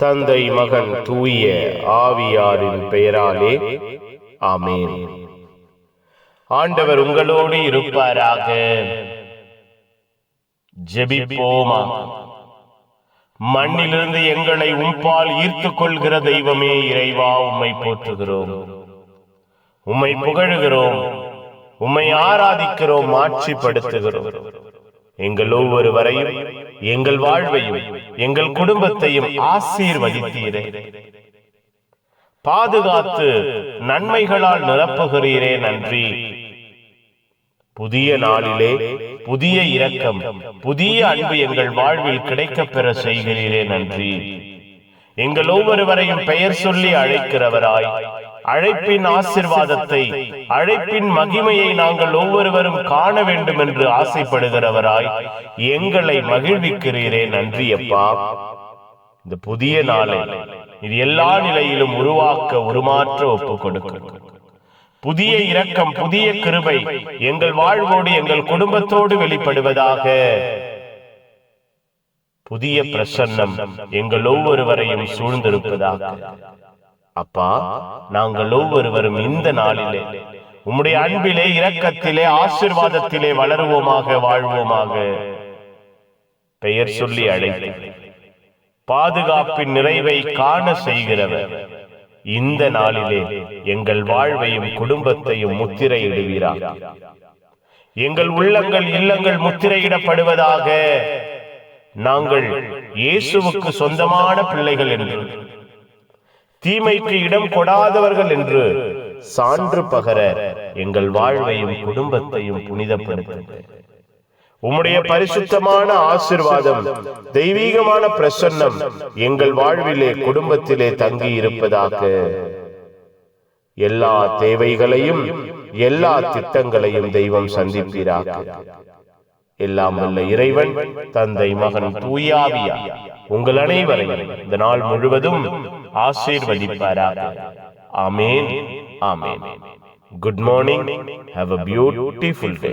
தந்தை மகன் தூய ஆவியாரின் பெயராலே. ஆமென். ஆண்டவர் உங்களோடு இருப்பாராக. ஜெபிப்போமா? மண்ணிலிருந்து எங்களை உம்பால் ஈர்த்துக் கொள்கிற தெய்வமே இறைவா உம்மை போற்றுகிறோம். உம்மை புகழுகிறோம். உம்மை ஆராதிக்கிறோம் ஆட்சிப்படுத்துகிறோம். எங்கள் ஒவ்வொருவரையும் எங்கள் வாழ்வையும் எங்கள் குடும்பத்தையும் ஆசீர்வதித்தீரே. பாதுகாத்து நன்மைகளால் நிரப்புகிறீரே நன்றி. புதிய நாளிலே புதிய இரக்கம் புதிய அன்பு எங்கள் வாழ்வில் கிடைக்கப் பெற செய்கிறீரே நன்றி. எங்கள் ஒவ்வொருவரையும் பெயர் சொல்லி அழைக்கிறவராய் அழைப்பின் ஆசிர்வாதத்தை அழைப்பின் மகிமையை நாங்கள் ஒவ்வொருவரும் காண வேண்டும் என்று ஆசைப்படுகிறவராய் எங்களை மகிழ்விக்கிறீரே. நன்றி அப்பா. இந்த புதிய நாளை இது எல்லா நிலையிலும் உருவாக்க உருமாற்ற ஒப்பு கொடுக்கும். புதிய இரக்கம் புதிய கிருபை எங்கள் வாழ்வோடு எங்கள் குடும்பத்தோடு வெளிப்படுவதாக. புதிய பிரசன்னம் எங்கள் ஒவ்வொருவரையும் சூழ்ந்திருப்பதாக. அப்பா நாங்கள் ஒவ்வொருவரும் இந்த நாளிலே உம்முடைய அன்பிலே இரக்கத்திலே ஆசிர்வாதத்திலே வளருவோமாக வாழ்வோமாக. பெயர் சொல்லி அழைத்து பாதுகாப்பின் நிறைவை காண செய்கிறவர். இந்த நாளிலே எங்கள் வாழ்வையும் குடும்பத்தையும் முத்திரையிடுவீராக எங்கள் உள்ளங்கள் இல்லங்கள் முத்திரையிடப்படுவதாக. நாங்கள் இயேசுவுக்கு சொந்தமான பிள்ளைகள் என்று தீமைக்கு இடம் கொடாதவர்கள் என்று சான்று பகர எங்கள் வாழ்வையும் குடும்பத்தையும் புனிதப்படுத்துங்கள் உம்முடைய பரிசுத்தமான ஆசிர்வாதம் தெய்வீகமான பிரசன்னம் எங்கள் வாழ்விலே குடும்பத்திலே தங்கி இருப்பதாக எல்லா தேவைகளையும் எல்லா திட்டங்களையும் தெய்வம் சந்திப்பீராக. எல்லாம் வல்ல இறைவன் தந்தை மகன் தூயாவியா உங்கள் அனைவரையும் இந்த நாள் முழுவதும் ஆசீர்வதிப்பாராக. ஆமேன். ஆமேன். Good morning have a beautiful day